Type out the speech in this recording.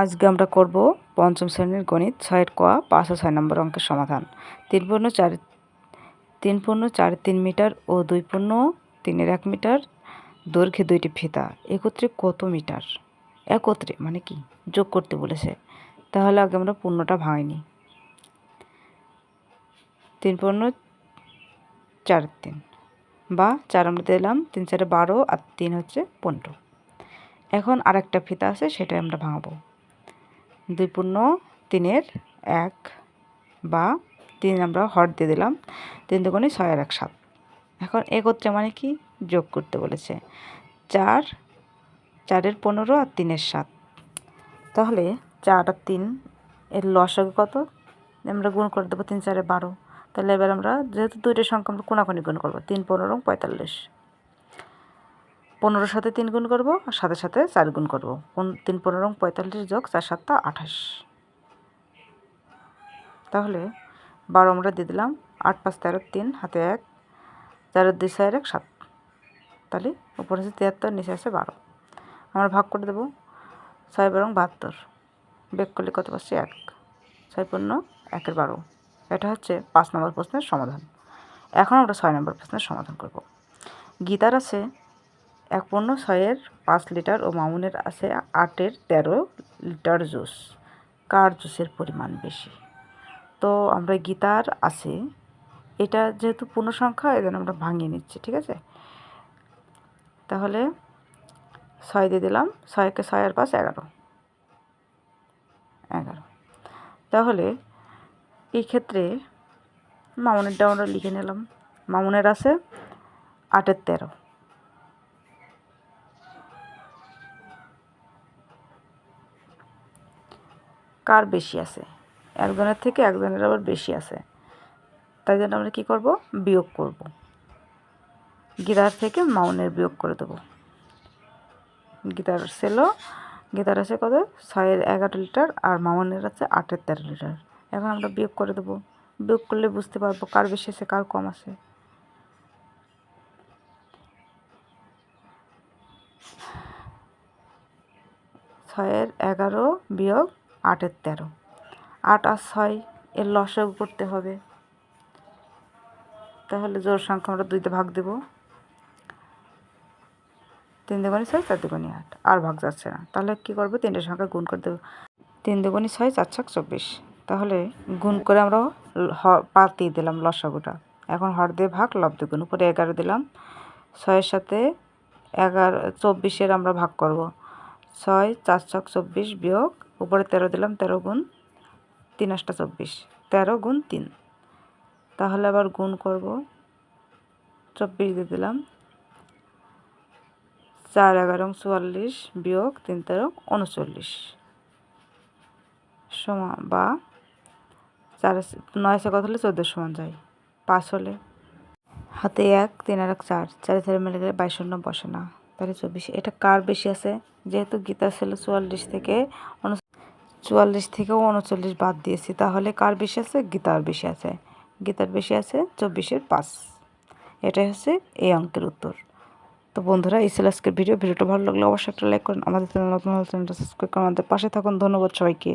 আজকে আমরা করব পঞ্চম শ্রেণির গণিত, ছয়ের ক, পাঁচ ও ছয় নম্বর অঙ্কের সমাধান। তিন পূর্ণ চার, তিন পূর্ণ চার তিন মিটার ও দুই পূর্ণ তিনের এক মিটার, দৈর্ঘ্যে দুইটি ফিতা, একত্রে কত মিটার? একত্রে মানে কি? যোগ করতে বলেছে। তাহলে আগে আমরা পূর্ণটা ভাঙিনি তিন পূর্ণ চার তিন, বা চার আমরা দিলাম, তিন চারে বারো আর তিন হচ্ছে পনেরো। এখন আরেকটা ফিতা আছে সেটা আমরা ভাঙাবো। দুই পূর্ণ, তিনের এক বা তিন আমরা হর দিয়ে দিলাম। তিন দুগুণে ছয় আর এক সাত। এখন একত্রে মানে কি? যোগ করতে বলেছে। চার, চারের পনেরো আর তিনের সাত। তাহলে চার আর তিন এর লসাগু কত? আমরা গুণ করে দেবো তিন চারে বারো। তাহলে এবার আমরা যেহেতু দুইটা সংখ্যা আমরা কোনাকুনি গুণ করব, তিন, পনেরো, পঁয়তাল্লিশ। পনেরোর সাথে তিন গুণ করব, আর সাথে সাথে চার গুণ করব। তিন পনেরো পঁয়তাল্লিশ যোগ চার সাতটা আঠাশ। তাহলে বারো আমরা দিয়ে দিলাম, আট পাঁচ তেরো তিন, হাতে এক তেরো দুই ছয় এক সাত। তাহলে উপরে আছে তিয়াত্তর, নিচে আছে বারো। আমরা ভাগ করে দেবো, ছয় বরং বাহাত্তর। বেগ করলে কত পাচ্ছি? এক। ছয় পূর্ণ একের বারো। এটা হচ্ছে পাঁচ নম্বর প্রশ্নের সমাধান। এখন আমরা ছয় নম্বর প্রশ্নের সমাধান করব। গীতার আছে এক পণ্য ছয়ের পাঁচ লিটার ও মামুনের আছে আটের তেরো লিটার জুস। কার জুসের পরিমাণ বেশি? তো আমরা গীতার আছে। এটা যেহেতু পূর্ণ সংখ্যা এই জন্য আমরা ভাঙিয়ে নিচ্ছি, ঠিক আছে? তাহলে ছয় দিয়ে দিলাম, ছয়কে ছয় আর পাঁচ, এগারো। এগারো। তাহলে এই ক্ষেত্রে মামুনেরটা আমরা লিখে নিলাম। মামুনের আছে আটের তেরো। কার বেশি আছে? একজনের থেকে একজনের আবার বেশি আছে। তাই জন্য আমরা কী করব? বিয়োগ করব। গিটার থেকে মাউনের বিয়োগ করে দেবো। গিটার ছিল গিটার আছে কত? ছয়ের এগারো লিটার আর মামনের আছে আটের তেরো লিটার। এখন আমরা বিয়োগ করে দেবো। বিয়োগ করলে বুঝতে পারব কার বেশি আছে, কার কম আছে। ছয়ের এগারো বিয়োগ আটের তেরো। আট আর ছয়, এর লসও করতে হবে। তাহলে জোর সংখ্যা আমরা দুইতে ভাগ দেব। তিন দুগুণি ছয়, চার দুগুণি আট। আর ভাগ যাচ্ছে না। তাহলে কী করব? তিনটে সংখ্যা গুণ করে দেবো। তিন দুগুণি ছয়, চার ছক চব্বিশ। তাহলে গুণ করে আমরা পাত দিয়ে দিলাম লসাগুটা। এখন হর দিয়ে ভাগ, লব দুগুণ। উপরে এগারো দিলাম। ছয়ের সাথে এগারো, চব্বিশের আমরা ভাগ করব। ছয়, চার ছক চব্বিশ বিয়োগ উপরে তেরো দিলাম, তেরো গুণ তিন আটটা চব্বিশ। তেরো গুণ তিন। তাহলে আবার গুণ করব। চব্বিশ দিয়ে দিলাম। চার এগারো চুয়াল্লিশ বিয়োগ তিন তেরো উনচল্লিশ। সমান বা চার নয়শো কত হলে চোদ্দ সমান যায়। পাঁচ হলে। হাতে এক, তিন আর এক চার। চারে চারে মিলে গেলে বাইশ শূন্য বসে না। তাহলে চব্বিশ, এটা কার বেশি আছে? যেহেতু গীতা ছিল চুয়াল্লিশ থেকে চুয়াল্লিশ থেকে উনচল্লিশ বাদ দিয়েছি। তাহলে কার বেশি আছে? গীতার বেশি আছে। গীতার বেশি আছে চব্বিশের পাঁচ। এটাই হচ্ছে এই অঙ্কের উত্তর। তো বন্ধুরা, এই ছিল আজকের ভিডিও। ভিডিওটা ভালো লাগলে অবশ্যই একটা লাইক করুন। আমাদের চ্যানেল নতুন চ্যানেলটা সাবস্ক্রাইব করুন আমাদের পাশে থাকুন। ধন্যবাদ সবাইকে।